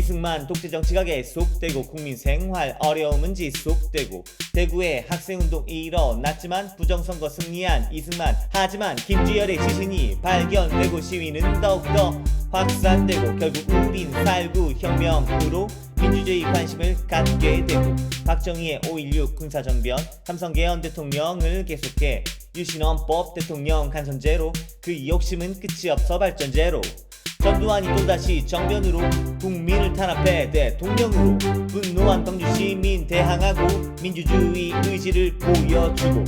이승만 독재 정치가 계속되고 국민 생활 어려움은 지속되고 대구에 학생운동 일어났지만 부정선거 승리한 이승만. 하지만 김주열의 지신이 발견되고 시위는 더욱더 확산되고 결국 우린 살구 혁명으로 민주주의 관심을 갖게 되고 박정희의 5.16 군사정변 삼성개헌 대통령을 계속해 유신헌법 대통령 간선제로 그 욕심은 끝이 없어 발전제로 전두환이 또다시 정변으로 국민을 탄압해 대통령으로 분노한 광주 시민 대항하고 민주주의 의지를 보여주고.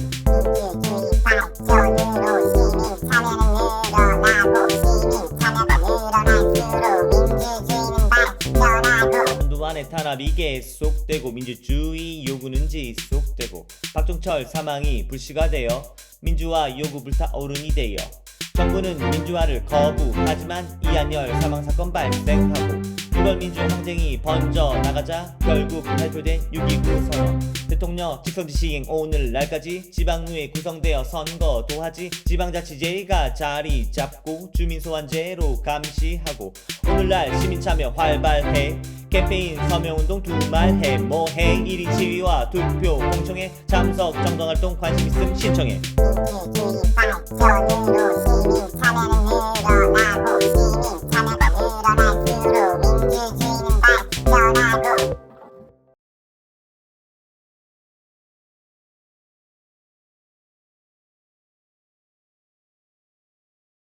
전두환의 탄압이 계속되고 민주주의 요구는 지속되고 박종철 사망이 불씨가 되어 민주화 요구 불타오른이 되어 정부는 민주화를 거부하지만 이한열 사망 사건 발생하고 6월 민주 항쟁이 번져 나가자 결국 발표된 6.29 선언 대통령 직선지 시행 오늘날까지 지방의회 구성되어 선거도 하지 지방자치제가 자리 잡고 주민소환제로 감시하고 오늘날 시민참여 활발해. 캠페인 서명운동 두말해 뭐해. 1인 시위와 투표 공청회 참석 정당활동 관심 있음 신청해